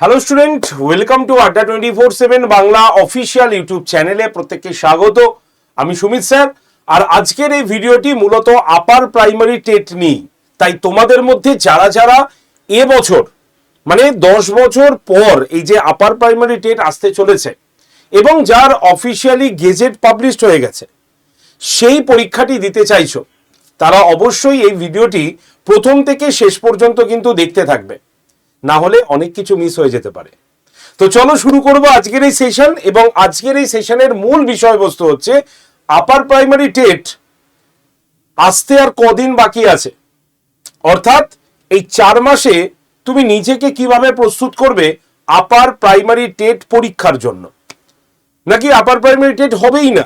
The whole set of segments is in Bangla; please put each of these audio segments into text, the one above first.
Hello student welcome to Adda twenty four seven Bangla official YouTube চ্যানেলে প্রত্যেককে স্বাগত। আমি সুমিত স্যার। আর আজকের এই ভিডিওটি মূলত আপার প্রাইমারি টেট নিয়ে। তাই তোমাদের মধ্যে যারা যারা এবছর মানে দশ বছর পর এই যে আপার প্রাইমারি টেট আসতে চলেছে, এবং যার অফিসিয়ালি গেজেট পাবলিশড হয়ে গেছে, সেই পরীক্ষাটি দিতে চাইছো, তারা অবশ্যই এই ভিডিওটি প্রথম থেকে শেষ পর্যন্ত কিন্তু দেখতে থাকবে। না হলে অনেক কিছু মিস হয়ে যেতে পারে। তো চলো শুরু করব আজকের এই সেশন এবং আজকের এই সেশনের মূল বিষয়বস্তু হচ্ছে আপার প্রাইমারি টেট আসতে আর কদিন বাকি আছে। অর্থাৎ এই চার মাসে তুমি নিজেকে কীভাবে প্রস্তুত করবে আপার প্রাইমারি টেট পরীক্ষার জন্য। নাকি আপার প্রাইমারি টেট হবেই না?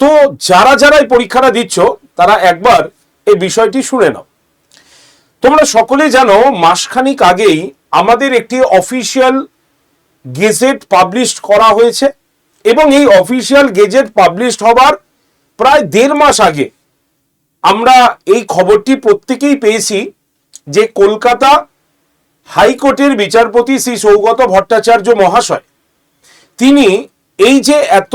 তো যারা যারা এই পরীক্ষাটা দিচ্ছ, তারা একবার এই বিষয়টি শুনে নাও। তোমরা সকলে জানো, মাসখানিক আগেই আমাদের একটি অফিসিয়াল গেজেট পাবলিশড করা হয়েছে এবং এই অফিসিয়াল গেজেট পাবলিশ হবার প্রায় দেড় মাস আগে আমরা এই খবরটি প্রত্যেকেই পেয়েছি যে কলকাতা হাইকোর্টের বিচারপতি শ্রী সৌগত ভট্টাচার্য মহাশয়, তিনি এই যে এত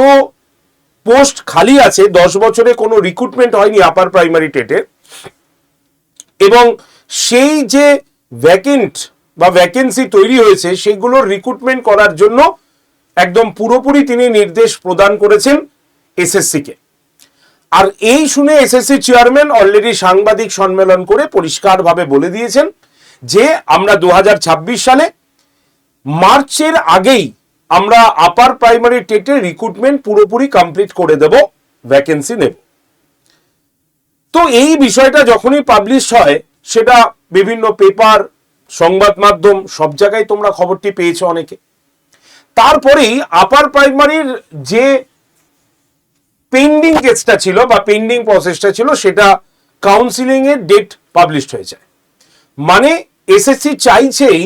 পোস্ট খালি আছে, দশ বছরে কোনো রিক্রুটমেন্ট হয়নি আপার প্রাইমারি টেটে, এবং সেই যে ভ্যাকেন্ট বা ভ্যাকেন্সি তৈরি হয়েছে সেগুলোর রিক্রুটমেন্ট করার জন্য একদম পুরোপুরি তিনি নির্দেশ প্রদান করেছেন এসএসসিকে আর এই শুনে এসএসসি চেয়ারম্যান অলরেডি সাংবাদিক সম্মেলন করে পরিষ্কারভাবে বলে দিয়েছেন যে, আমরা দু হাজার ছাব্বিশ সালে মার্চের আগেই আমরা আপার প্রাইমারি টেটের রিক্রুটমেন্ট পুরোপুরি কমপ্লিট করে দেব ভ্যাকেন্সি নেব। তো এই বিষয়টা যখনই পাবলিশ হয় সেটা বিভিন্ন পেপার, সংবাদ মাধ্যম, সব জায়গায় তোমরা খবরটি পেয়েছ অনেকে। তারপরেই আপার প্রাইমারির যে পেন্ডিং কেসটা ছিল বা পেন্ডিং প্রসেসটা ছিল, সেটা কাউন্সিলিং এর ডেট পাবলিশড হয়ে যায় মানে এসএসসি চাইছেই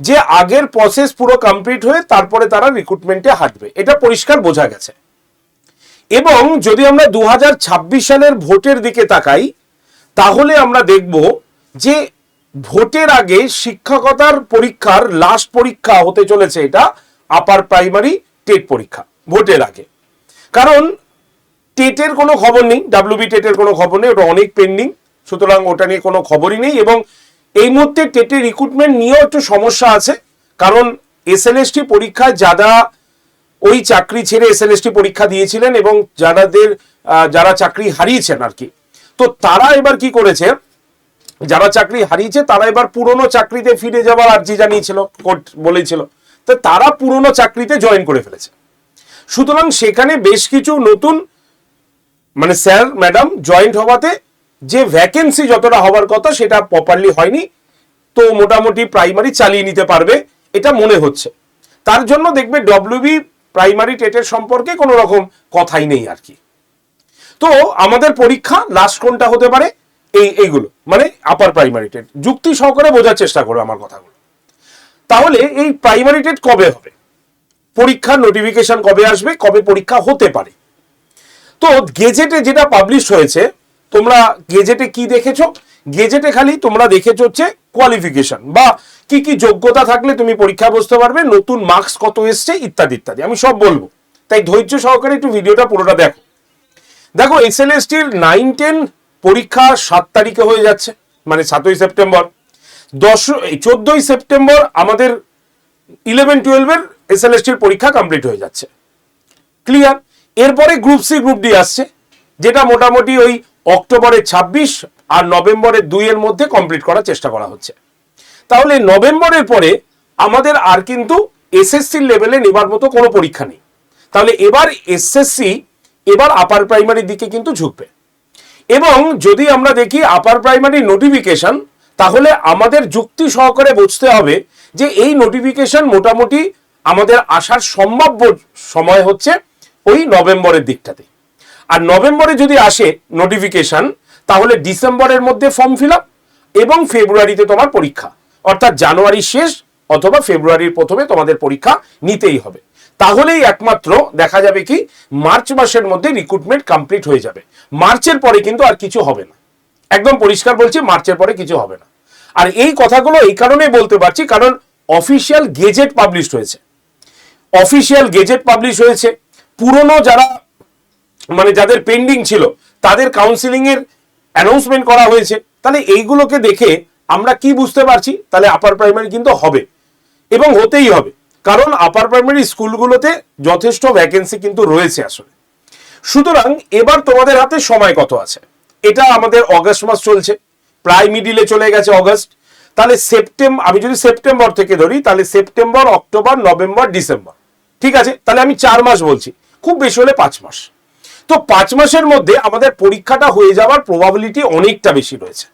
যে আগের প্রসেস পুরো কমপ্লিট হয়ে তারপরে তারা রিক্রুটমেন্টে হাঁটবে। এটা পরিষ্কার বোঝা গেছে। এবং যদি আমরা দু হাজার ছাব্বিশ সালের ভোটের দিকে তাকাই, তাহলে আমরা দেখব যে ভোটের আগে শিক্ষকতার পরীক্ষার লাস্ট পরীক্ষা হতে চলেছে এটা আপার প্রাইমারি টেট পরীক্ষা, ভোটের আগে। কারণ টেটের কোনো খবর নেই ডাব্লিউবি টেটের কোনো খবর নেই, ওটা অনেক পেন্ডিং সুতরাং ওটা নিয়ে কোনো খবরই নেই এবং এই মুহূর্তে টেটের রিক্রুটমেন্ট নিয়েও একটু সমস্যা আছে, কারণ এসএলএসটি পরীক্ষায় যারা ওই চাকরি ছেড়ে এসএলএসটি পরীক্ষা দিয়েছিলেন এবং যারাদের যারা চাকরি হারিয়েছেন আর কি, তো তারা এবার কি করেছে যারা চাকরি হারিয়েছে তারা এবার পুরনো চাকরিতে ফিরে যাওয়ার আর্জি জানিয়েছিল, কোর্ট বলেছিল। তো তারা পুরনো চাকরিতে জয়েন করে ফেলেছে। সুতরাং সেখানে বেশ কিছু নতুন মানে স্যার, ম্যাডাম জয়েন্ট হওয়াতে যে ভ্যাকেন্সি যতটা হওয়ার কথা সেটা প্রপারলি হয়নি, তো মোটামুটি প্রাইমারি চালিয়ে নিতে পারবে এটা মনে হচ্ছে। তার জন্য দেখবে ডব্লিউবি প্রাইমারি টেটের সম্পর্কে কোনো রকম কথাই নেই আর কি। তো আমাদের পরীক্ষা লাস্ট কোনটা হতে পারে? এই, এইগুলো। মানে আপার প্রাইমারি টেট। যুক্তি সহকারে বোঝার চেষ্টা করো আমার কথাগুলো। তাহলে এই প্রাইমারি টেট কবে হবে? পরীক্ষার নোটিফিকেশন কবে আসবে? কবে পরীক্ষা হতে পারে? তো গেজেটে যেটা পাবলিশ হয়েছে, তোমরা গেজেটে কি দেখেছ? গেজেটে খালি তোমরা দেখেছ হচ্ছে কোয়ালিফিকেশন বা কি কি যোগ্যতা থাকলে তুমি পরীক্ষা বসতে পারবে, নতুন মার্কস কত এসছে, ইত্যাদি ইত্যাদি। আমি সব বলব। তাই ধৈর্য সহকারে একটু ভিডিওটা পুরোটা দেখো। দেখো এস এল এস টির নাইন টেন পরীক্ষা সাত তারিখে হয়ে যাচ্ছে মানে সাতই সেপ্টেম্বর। দশ চোদ্দই সেপ্টেম্বর আমাদের ইলেভেন টুয়েলভের এসএলএসটির পরীক্ষা কমপ্লিট হয়ে যাচ্ছে। ক্লিয়ার এরপরে গ্রুপ সি গ্রুপ ডি আসছে, যেটা মোটামুটি ওই অক্টোবরের ছাব্বিশ আর নভেম্বরের দুইয়ের মধ্যে কমপ্লিট করার চেষ্টা করা হচ্ছে। তাহলে নভেম্বরের পরে আমাদের আর কিন্তু এসএসসি লেভেলে নেবার মতো কোনো পরীক্ষা নেই। তাহলে এবার এসএসসি এবার আপার প্রাইমারির দিকে কিন্তু ঝুঁকবে। এবং যদি আমরা দেখি আপার প্রাইমারি নোটিফিকেশন তাহলে আমাদের যুক্তি সহকারে বুঝতে হবে যে এই নোটিফিকেশন মোটামুটি আমাদের আসার সম্ভাব্য সময় হচ্ছে ওই নভেম্বরের দিকটাতে। আর নভেম্বরে যদি আসে নোটিফিকেশন তাহলে ডিসেম্বরের মধ্যে ফর্ম ফিল এবং ফেব্রুয়ারিতে তোমার পরীক্ষা। অর্থাৎ জানুয়ারি শেষ অথবা ফেব্রুয়ারির প্রথমে তোমাদের পরীক্ষা নিতেই হবে। তাহলেই একমাত্র দেখা যাবে কি, মার্চ মাসের মধ্যে রিক্রুটমেন্ট কমপ্লিট হয়ে যাবে। মার্চের পরে কিন্তু আর কিছু হবে না। একদম পরিষ্কার বলছি, মার্চের পরে কিছু হবে না। আর এই কথাগুলো এই কারণেই বলতে পারছি, কারণ অফিসিয়াল গেজেট পাবলিশ হয়েছে। অফিসিয়াল গেজেট পাবলিশ হয়েছে। পুরনো যারা মানে যাদের পেন্ডিং ছিল, তাদের কাউন্সিলিং এর অ্যানাউন্সমেন্ট করা হয়েছে। তাহলে এইগুলোকে দেখে আমরা কি বুঝতে পারছি, তাহলে আপার প্রাইমারি কিন্তু হবে। এবং হতেই হবে। কারণ আপার প্রাইমারি স্কুলগুলোতে যথেষ্ট ভ্যাকেন্সি কিন্তু রয়েছে আসলে। সুতরাং এবার তোমাদের হাতে সময় কত আছে? এটা আমাদের অগস্ট মাস চলছে। প্রায় মিডিলে চলে গেছে অগস্ট। তাহলে সেপ্টেম্বর আমি যদি সেপ্টেম্বর থেকে ধরি, তাহলে সেপ্টেম্বর, অক্টোবর, নভেম্বর, ডিসেম্বর। ঠিক আছে? তাহলে আমি চার মাস বলছি। খুব বেশি হলে পাঁচ মাস। তো পাঁচ মাসের মধ্যে আমাদের পরীক্ষাটা হয়ে যাওয়ার প্রবাবিলিটি অনেকটা বেশি রয়েছে।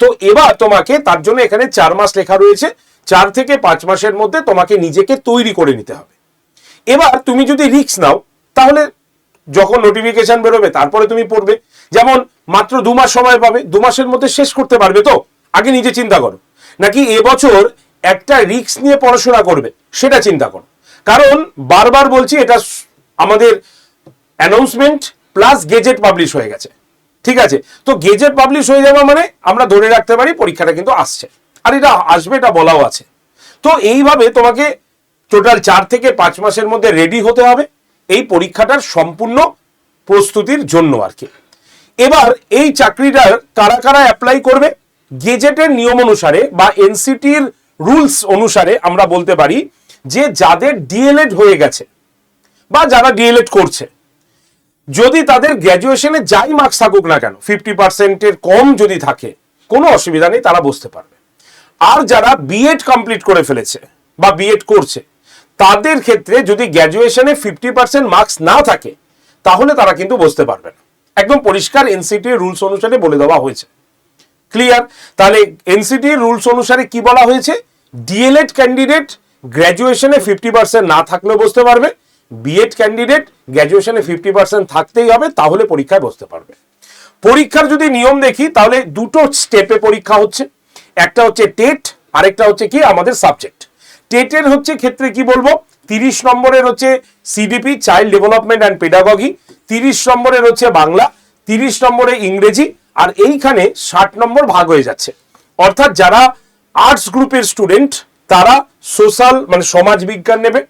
তো এবার তোমাকে তার জন্য এখানে চার মাস লেখা রয়েছে। চার থেকে পাঁচ মাসের মধ্যে তোমাকে নিজেকে তৈরি করে নিতে হবে। এবার তুমি যদি রিস্ক নাও, তাহলে যখন নোটিফিকেশন বেরোবে, তারপরে তুমি পড়বে। যেমন মাত্র দু মাস সময় পাবে, দু মাসের মধ্যে শেষ করতে পারবে তো? আগে নিজে চিন্তা করো। নাকি এবছর একটা রিস্ক নিয়ে পড়াশোনা করবে, সেটা চিন্তা করো। কারণ বারবার বলছি, এটা আমাদের অ্যানাউন্সমেন্ট প্লাস গেজেট পাবলিশ হয়ে গেছে। ঠিক আছে? তো গেজেট পাবলিশ হয়ে যাওয়া মানে আমরা ধরে রাখতে পারি, পরীক্ষাটা কিন্তু আসছে। আর এটা আসবে, এটা বলাও আছে। তো এইভাবে তোমাকে টোটাল চার থেকে পাঁচ মাসের মধ্যে রেডি হতে হবে। এই পরীক্ষাটার সম্পূর্ণ প্রস্তুতির জন্য আর কি। এবার এই চাকরিটার কারা কারা অ্যাপ্লাই করবে? গেজেটের নিয়ম অনুসারে বা এনসিটির রুলস অনুসারে আমরা বলতে পারি যে যাদের ডিএলএড হয়ে গেছে বা যারা ডিএলএড করছে, যদি তাদের গ্র্যাজুয়েশনে যাই মার্কস থাকুক না কেন ফিফটি পার্সেন্টের কম যদি থাকে, কোনো অসুবিধা নেই, তারা বসতে পারবে। আর যারা বিএড কমপ্লিট করে ফেলেছে বা বিএড করছে, তাদের ক্ষেত্রে যদি গ্র্যাজুয়েশনে ফিফটি পার্সেন্ট মার্কস না থাকে, তাহলে তারা কিন্তু বসতে পারবে না। একদম পরিষ্কার এনসিটি রুলস অনুসারে বলে দেওয়া হয়েছে। ক্লিয়ার তাহলে এনসিটি রুলস অনুসারে কি বলা হয়েছে? ডিএলএড ক্যান্ডিডেট গ্র্যাজুয়েশনে ফিফটি পার্সেন্ট না থাকলেও বসতে পারবে। বিএড ক্যান্ডিডেট গ্র্যাজুয়েশনে ফিফটি পার্সেন্ট থাকতেই হবে, তাহলে পরীক্ষায় বসতে পারবে। পরীক্ষার যদি নিয়ম দেখি, তাহলে দুটো স্টেপে পরীক্ষা হচ্ছে। একটা হচ্ছে টেট, আরেকটা হচ্ছে কি আমাদের সাবজেক্ট। টেটের হচ্ছে ক্ষেত্রে কি বলব? তিরিশ নম্বরের হচ্ছে CDP child development and pedagogy তিরিশ নম্বরের হচ্ছে বাংলা, তিরিশ নম্বরে ইংরেজি, আর এইখানে ষাট নম্বর ভাগ হয়ে যাচ্ছে। অর্থাৎ যারা আর্টস গ্রুপের স্টুডেন্ট তারা সোশ্যাল মানে সমাজ বিজ্ঞান নেবে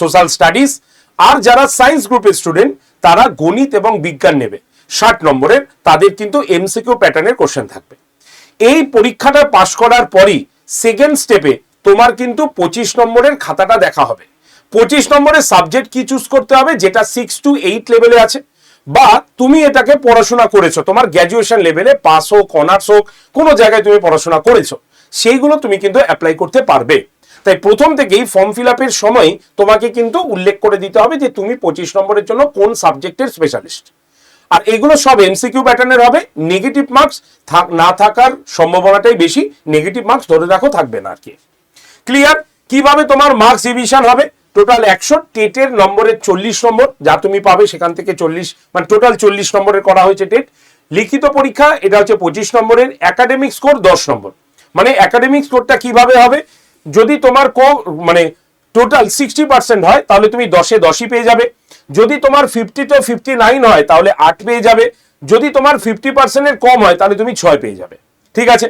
সোশ্যাল স্টাডিজ আর যারা সায়েন্স গ্রুপের স্টুডেন্ট তারা গণিত এবং বিজ্ঞান নেবে। ষাট নম্বরের, তাদের কিন্তু এমসিকিউ প্যাটার্নের কোশ্চেন থাকবে। এই পরীক্ষাটা পাশ করার পরই সেকেন্ড স্টেপে তোমার কিন্তু পঁচিশ নম্বরের খাতাটা দেখা হবে। পঁচিশ নম্বরের সাবজেক্ট কি চুজ করতে হবে? যেটা সিক্স টু এইট লেভেলে আছে। বা তুমি এটাকে পড়াশোনা করেছ, তোমার গ্র্যাজুয়েশন লেভেলে পাস হোক অনার্স হোক, কোনো জায়গায় তুমি পড়াশোনা করেছ, সেইগুলো তুমি কিন্তু অ্যাপ্লাই করতে পারবে। তাই প্রথম থেকেই ফর্ম ফিল আপের সময় তোমাকে কিন্তু উল্লেখ করে দিতে হবে যে তুমি পঁচিশ নম্বরের জন্য কোন সাবজেক্টের স্পেশালিস্ট আর এগুলো সব এমসিকিউ প্যাটার্নের হবে। নেগেটিভ মার্কস না থাকার সম্ভাবনাটাই বেশি। নেগেটিভ মার্কস ধরে রাখো, থাকবে না আর কি। ক্লিয়ার কীভাবে তোমার মার্কস ডিভিশন হবে? টোটাল একশো টেটের নম্বরের চল্লিশ নম্বর, যা তুমি পাবে সেখান থেকে চল্লিশ মানে টোটাল চল্লিশ নম্বরের করা হয়েছে টেট। লিখিত পরীক্ষা, এটা হচ্ছে পঁচিশ নম্বরের। একাডেমিক স্কোর দশ নম্বর। মানে একাডেমিক স্কোরটা কীভাবে হবে? যদি তোমার কো মানে টোটাল সিক্সটি পার্সেন্ট হয়, তাহলে তুমি দশে দশই পেয়ে যাবে। যদি তোমার ফিফটি তো ফিফটি নাইন হয়, তাহলে আট পেয়ে যাবে। যদি তোমার ফিফটি পার্সেন্টের কম হয়, তাহলে তুমি ছয় পেয়ে যাবে। ঠিক আছে?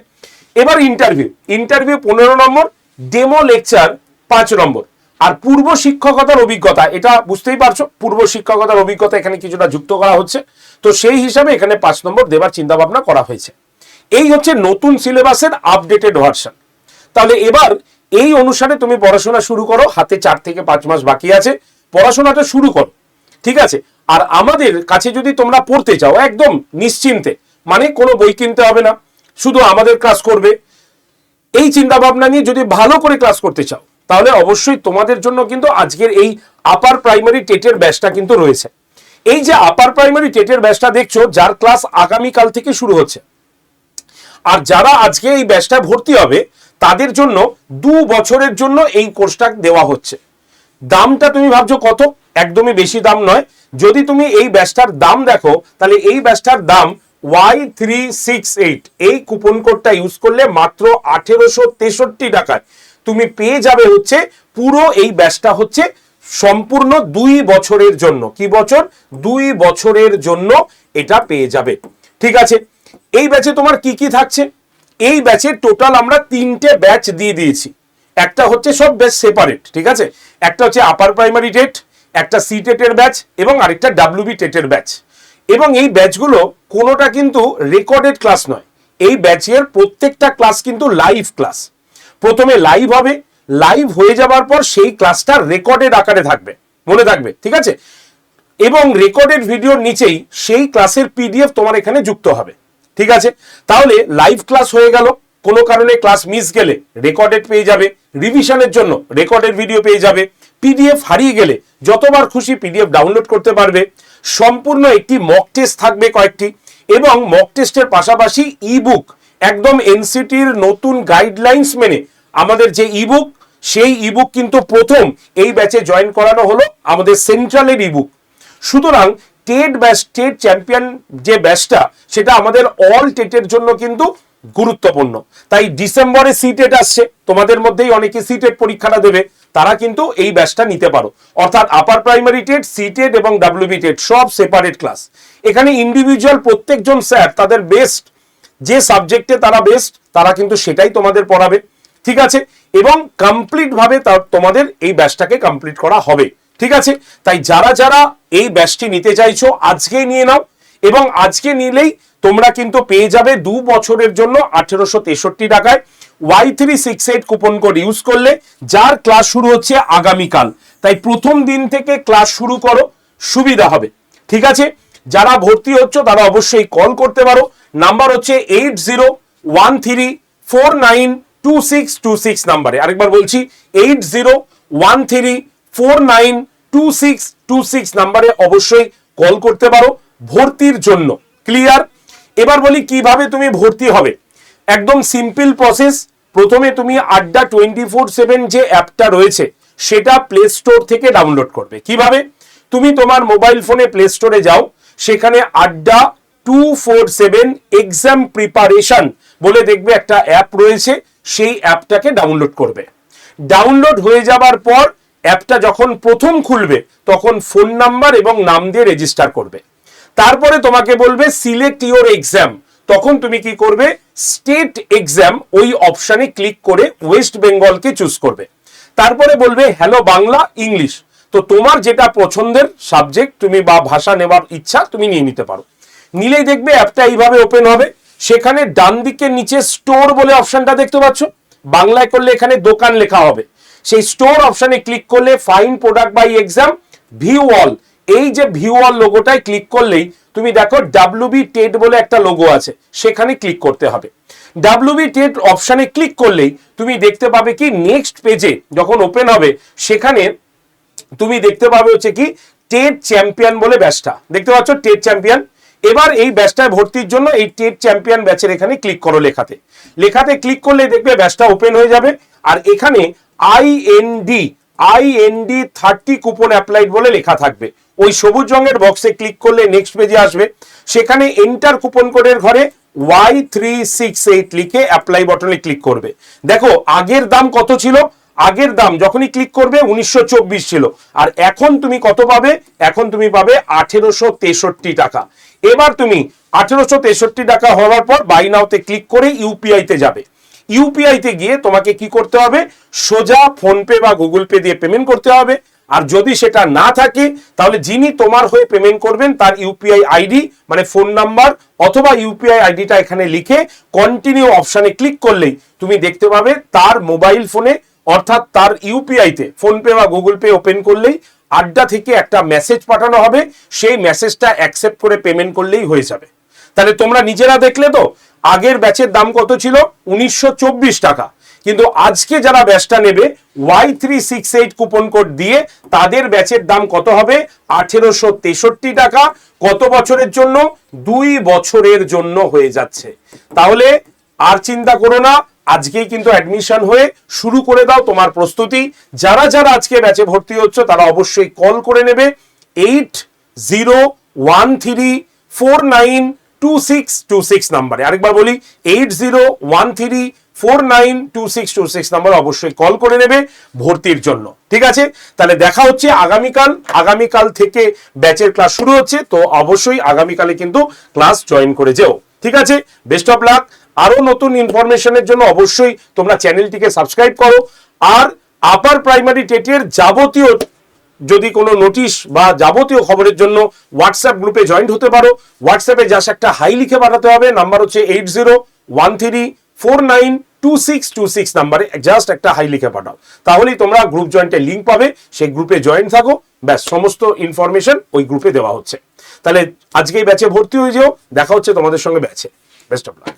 এবার ইন্টারভিউ ইন্টারভিউ পনেরো নম্বর ডেমো লেকচার পাঁচ নম্বর। আর পূর্ব শিক্ষকতার অভিজ্ঞতা, এটা বুঝতেই পারছ, পূর্ব শিক্ষকতার অভিজ্ঞতা এখানে কিছুটা যুক্ত করা হচ্ছে। তো সেই হিসাবে এখানে পাঁচ নম্বর দেবার চিন্তা ভাবনা করা হয়েছে। এই হচ্ছে নতুন সিলেবাসের আপডেটেড ভার্সন তাহলে এবার এই অনুসারে তুমি পড়াশোনা শুরু করো, হাতে চার থেকে পাঁচ মাস বাকি আছে। পড়াশোনাটা শুরু করো। ঠিক আছে? আর আমাদের কাছে যদি তোমরা পড়তে চাও, একদম নিশ্চিন্তে মানে কোনো বই কিনতে হবে না, শুধু আমাদের ক্লাস করবে। এই চিন্তা ভাবনা নিয়ে যদি ভালো করে ক্লাস করতে চাও, তাহলে অবশ্যই তোমাদের জন্য কিন্তু আজকের এই আপার প্রাইমারি টেটের ব্যাচটা কিন্তু রয়েছে। এই যে আপার প্রাইমারি টেটের ব্যাচটা দেখছ, যার ক্লাস আগামীকাল থেকে শুরু হচ্ছে। আর যারা আজকে এই ব্যাচটায় ভর্তি হবে, তাদের জন্য দু বছরের জন্য এই কোর্সটা দেওয়া হচ্ছে। দামটা তুমি ভাবছ কত? একদমই বেশি দাম নয়। যদি তুমি এই ব্যাচটার দাম দেখো, তাহলে এই ব্যাচটার দাম ওয়াই থ্রি সিক্স এইট এই কুপন কোডটা ইউজ করলে মাত্র আঠেরোশো তেষট্টি টাকায় তুমি পেয়ে যাবে হচ্ছে পুরো এই ব্যাচটা হচ্ছে সম্পূর্ণ দুই বছরের জন্য। কি বছর? দুই বছরের জন্য এটা পেয়ে যাবে। ঠিক আছে? এই ব্যাচে তোমার কি কি থাকছে? এই ব্যাচে টোটাল আমরা তিনটে ব্যাচ দিয়ে দিয়েছি। একটা হচ্ছে সব ব্যাচ সেপারেট ঠিক আছে? একটা হচ্ছে আপার প্রাইমারি টেট একটা সি টেটের ব্যাচ এবং আরেকটা ডাব্লিউবি টেটের ব্যাচ এবং এই ব্যাচগুলো কোনোটা কিন্তু রেকর্ডেড ক্লাস নয়। এই ব্যাচের প্রত্যেকটা ক্লাস কিন্তু লাইভ ক্লাস প্রথমে লাইভ হবে লাইভ হয়ে যাবার পর সেই ক্লাসটা রেকর্ডেড আকারে থাকবে, মনে থাকবে, ঠিক আছে? এবং রেকর্ডেড ভিডিওর নিচেই সেই ক্লাসের পিডিএফ তোমার এখানে যুক্ত হবে, ঠিক আছে? তাহলে লাইভ ক্লাস হয়ে গেল। কোনো কারণে ক্লাস মিস গেলে রেকর্ডেড পেয়ে যাবে। রিভিশনের জন্য রেকর্ডেড ভিডিও পেয়ে যাবে। পিডিএফ হারিয়ে গেলে যতবার খুশি পিডিএফ ডাউনলোড করতে পারবে। সম্পূর্ণ একটি মক টেস্ট থাকবে কয়েকটি এবং মক টেস্টের পাশাপাশি ইবুক একদম এনসিটির নতুন গাইডলাইন্স মেনে আমাদের যে ইবুক সেই ইবুক কিন্তু প্রথম এই ব্যাচে জয়েন করানো হলো আমাদের সেন্ট্রালের ইবুক সুতরাং টেট ব্যাচ টেট চ্যাম্পিয়ন যে ব্যাচটা সেটা আমাদের অল টেটের জন্য কিন্তু গুরুত্বপূর্ণ। তাই ডিসেম্বরে সিটেট আসছে, তোমাদের মধ্যেই অনেকে সিটেট পরীক্ষাটা দেবে। তারা কিন্তু এই ব্যাচটা নিতে পারো। অর্থাৎ আপার প্রাইমারি টেট সিটেট এবং ডাব্লিউবি টেট, সব সেপারেট ক্লাস এখানে ইন্ডিভিজুয়াল প্রত্যেকজন স্যার তাদের বেস্ট যে সাবজেক্টে তারা বেস্ট তারা কিন্তু সেটাই তোমাদের পড়াবে। ঠিক আছে? এবং কমপ্লিট ভাবে তোমাদের এই ব্যাচটাকে কমপ্লিট করা হবে। ঠিক আছে? তাই যারা যারা এই ব্যাচটি নিতে চাইছো, আজকেই নিয়ে নাও। এবং আজকে নিলেই তোমরা কিন্তু পেয়ে যাবে দু বছরের জন্য আঠেরোশো তেষট্টি টাকায় Y three six eight coupon code use করলে যার ক্লাস শুরু হচ্ছে আগামীকাল। তাই প্রথম দিন থেকে ক্লাস শুরু করো, সুবিধা হবে। ঠিক আছে? যারা ভর্তি হচ্ছে তারা অবশ্যই কল করতে পারো। নাম্বার হচ্ছে eight zero one three four nine two six two six নাম্বারে আরেকবার বলছি eight zero one three four nine two six two six নাম্বারে অবশ্যই কল করতে পারো। ভর্তির জন্য। ক্লিয়ার এবার বলি কীভাবে তুমি ভর্তি হবে। একদম সিম্পল প্রসেস প্রথমে তুমি আড্ডা টোয়েন্টি ফোর সেভেন যে অ্যাপটা রয়েছে, সেটা প্লে স্টোর থেকে ডাউনলোড করবে। কীভাবে? তুমি তোমার মোবাইল ফোনে প্লে স্টোরে যাও, সেখানে Adda two four seven exam preparation বলে দেখবে একটা অ্যাপ রয়েছে, সেই অ্যাপটাকে ডাউনলোড করবে। ডাউনলোড হয়ে যাবার পর, অ্যাপটা যখন প্রথম খুলবে, তখন ফোন নাম্বার এবং নাম দিয়ে রেজিস্টার করবে। তারপরে তোমাকে বলবে সিলেক্ট ইওর এক্সাম তখন তুমি কি করবে? স্টেট এক্সাম ওই অপশানে ক্লিক করে ওয়েস্ট বেঙ্গলকে চুজ করবে। তারপরে বলবে হ্যালো বাংলা ইংলিশ তো তোমার যেটা পছন্দের সাবজেক্ট তুমি বা ভাষা নেবার ইচ্ছা, তুমি নিয়ে নিতে পারো। নিলেই দেখবে অ্যাপটা এইভাবে ওপেন হবে। সেখানে ডান দিকের নিচে স্টোর বলে অপশনটা দেখতে পাচ্ছ। বাংলায় করলে এখানে দোকান লেখা হবে। সেই স্টোর অপশানে ক্লিক করলে find product by exam view all এই যে ভিউ অল লোগোটায় ক্লিক করলেই তুমি দেখো ডাব্লিউবি টেট বলে একটা লোগো আছে, সেখানে ক্লিক করতে হবে। ডাব্লিউবি টেট অপশানে ক্লিক করলেই তুমি দেখতে পাবে কি নেক্সট পেজে যখন ওপেন হবে, সেখানে তুমি দেখতে পাবে হচ্ছে কি টেট চ্যাম্পিয়ন বলে ব্যাচটা। দেখতে পাচ্ছ টেট চ্যাম্পিয়ন এবার এই ব্যাচটায় ভর্তির জন্য এই টেট চ্যাম্পিয়ন ব্যাচের এখানে ক্লিক করো লেখাতে। লেখাতে ক্লিক করলে দেখবে ব্যাচটা ওপেন হয়ে যাবে। আর এখানে IND IND thirty coupon applied বলে লেখা থাকবে। ওই সবুজ রঙের বক্সে ক্লিক করলে নেক্সট পেজে আসবে। সেখানে এন্টার কুপন কোডের ঘরে ওয়াই থ্রি সিক্স এইট লিখে অ্যাপ্লাই বটনে ক্লিক করবে। দেখো, আগের দাম কত ছিল? আগের দাম যখনই ক্লিক করবে উনিশশো চব্বিশ ছিল। আর এখন তুমি কত পাবে? এখন তুমি পাবে আঠেরোশো তেষট্টি টাকা। এবার তুমি আঠেরোশো তেষট্টি টাকা হওয়ার পর বাই নাওতে ক্লিক করে ইউপিআইতে যাবে। ইউপিআইতে গিয়ে তোমাকে কি করতে হবে? সোজা ফোনপে বা গুগল পে দিয়ে পেমেন্ট করতে হবে। আর যদি সেটা না থাকে, তাহলে যিনি তোমার হয়ে পেমেন্ট করবেন, তার ইউপিআই আইডি মানে ফোন নাম্বার অথবা ইউপিআই আইডিটা এখানে লিখে কন্টিনিউ অপশানে ক্লিক করলেই তুমি দেখতে পাবে তার মোবাইল ফোনে অর্থাৎ তার ইউপিআইতে ফোনপে বা গুগল পে ওপেন করলেই আড্ডা থেকে একটা মেসেজ পাঠানো হবে, সেই মেসেজটা অ্যাকসেপ্ট করে পেমেন্ট করলেই হয়ে যাবে। তাহলে তোমরা নিজেরা দেখলে তো, আগের ব্যাচের দাম কত ছিল? উনিশশো চব্বিশ টাকা। কিন্তু আজকে যারা ব্যাচটা নেবে Y three six eight coupon code দিয়ে তাদের ব্যাচের দাম কত হবে? আঠেরোশো তেষট্টি টাকা। কত বছরের জন্য? দুই বছরের জন্য হয়ে যাচ্ছে। তাহলে আর চিন্তা করো না, আজকেই কিন্তু অ্যাডমিশন হয়ে শুরু করে দাও তোমার প্রস্তুতি। যারা যারা আজকে ব্যাচে ভর্তি হচ্ছে, তারা অবশ্যই কল করে নেবে। Eight zero one three four nine two six two six নাম্বারে। আরেকবার বলি eight zero one three four nine two six two six number অবশ্যই কল করে নেবে ভর্তির জন্য। ঠিক আছে? তাহলে দেখা হচ্ছে আগামীকাল। আগামীকাল থেকে ব্যাচের ক্লাস শুরু হচ্ছে, তো অবশ্যই আগামীকালে কিন্তু ক্লাস জয়েন করে যেও। ঠিক আছে? Best of luck. আরও নতুন ইনফরমেশনের জন্য অবশ্যই তোমরা চ্যানেলটিকে সাবস্ক্রাইব করো। আর আপার প্রাইমারি টেটের যাবতীয় যদি কোনো নোটিশ বা যাবতীয় খবরের জন্য হোয়াটসঅ্যাপ গ্রুপে জয়েন্ট হতে পারো। হোয়াটসঅ্যাপে জাস্ট একটা হাই লিখে পাঠাতে হবে। নাম্বার হচ্ছে eight zero one three four nine two six two six নাম্বারে জাস্ট একটা হাই লিখে পাঠাও। তাহলেই তোমরা গ্রুপ জয়েন্টের লিঙ্ক পাবে, সেই গ্রুপে জয়েন থাকো, ব্যাস, সমস্ত ইনফরমেশন ওই গ্রুপে দেওয়া হচ্ছে। তাহলে আজকে এই ব্যাচে ভর্তি হয়ে যেও, দেখা হচ্ছে তোমাদের সঙ্গে ব্যাচে বেস্ট অফ লাক